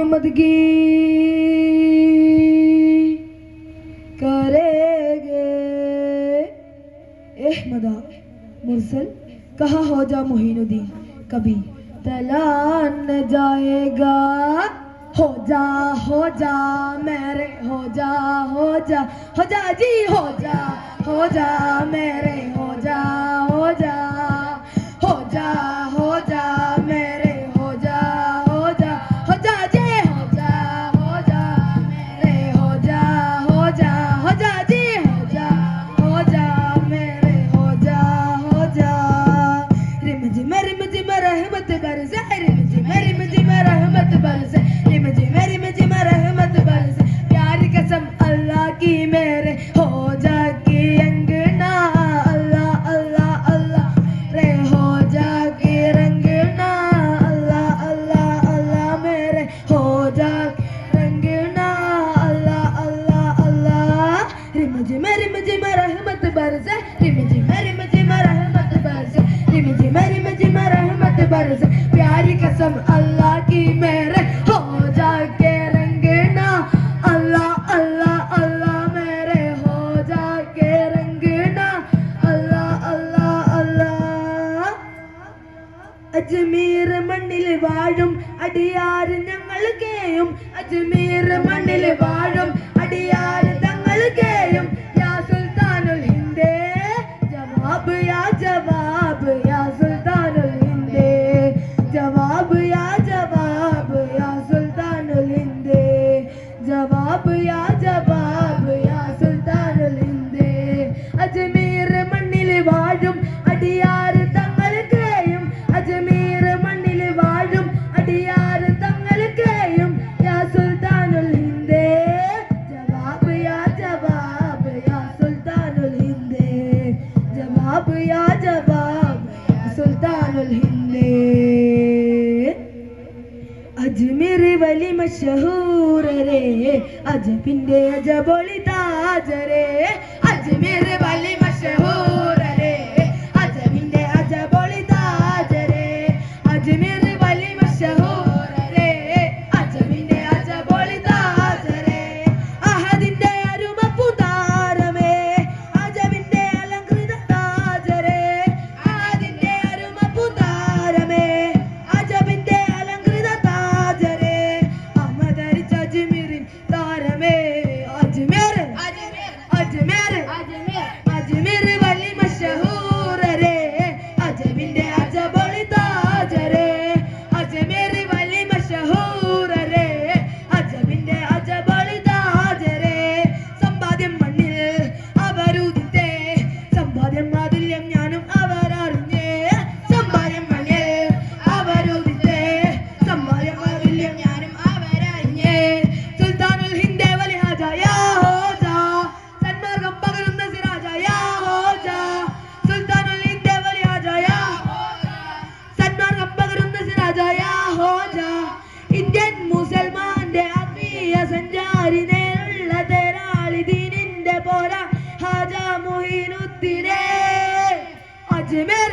उमदगी करेगे। अहमदा मुरसल, कहा हो जा मोहिनुद्दीन? कभी तला जाएगा। हो जा हो जा, मेरे, हो जा हो जा हो जा जी, हो जा हो जा, मेरे, हो जा हो जा। की मेरे हो जा की अंगना, अल्लाह अल्लाह अल्लाह। रे हो जा की रंगना, अल्लाह अल्लाह अल्लाह। मेरे हो जा रंगना, अल्लाह अल्लाह अल्लाह। रिम जिम रिम जिम रहमत बरसे അജ്മീർ മണ്ണിൽ വാഴും അടിയാർ ഞങ്ങൾ കേയും. അജ്മീർ മണ്ണിൽ വാഴും അടിയാർ തങ്ങൾ കേയും. യാ സുൽത്താനുൽ ഹിന്ദേ ജവാബ് യാ ജവാബ്. യാ സുൽത്താനുൽ ഹിന്ദേ ജവാബ് യാ ജവാബ്. യാ സുൽത്താനുൽ ഹിന്ദേ ജവാബ് യാ ജവാബ്. യാ സുൽത്താനുൽ ഹിന്ദേ അജ്മീർ മണ്ണിൽ വാഴും അടിയാർ അജ്മീർ വലി മഷഹൂർ രേ അജബിന്റെ അജബൊളി താജരേ. മാതുല്യം ഞാനും അവരറിഞ്ഞേ. സമ്പാദ്യം മണ്ണിൽ അവരുദിത്തേ സമ്പാദ്യം മാതുല്യം ഞാനും അവരറിഞ്ഞേ. സുൽത്താനുൽ ഹിന്ദേ വലി ഹാജ യാ ഹോജ സന്മാർഗം പകരുന്ന സിറാജ ഹോജ സുൽത്താനുൽ ഹിന്ദേ വലി ഹാജ യാ സന്മാർഗം പകരുന്ന സിറാജ യാ ഹോജ ഇന്ത്യൻ മുസൽമാന്റെ ആത്മീയ സഞ്ചാരി നേരുള്ള തേരാളി ദീനിന്റെ പോരാ. അജ്മീർ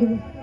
ಮಾಡಿವೆ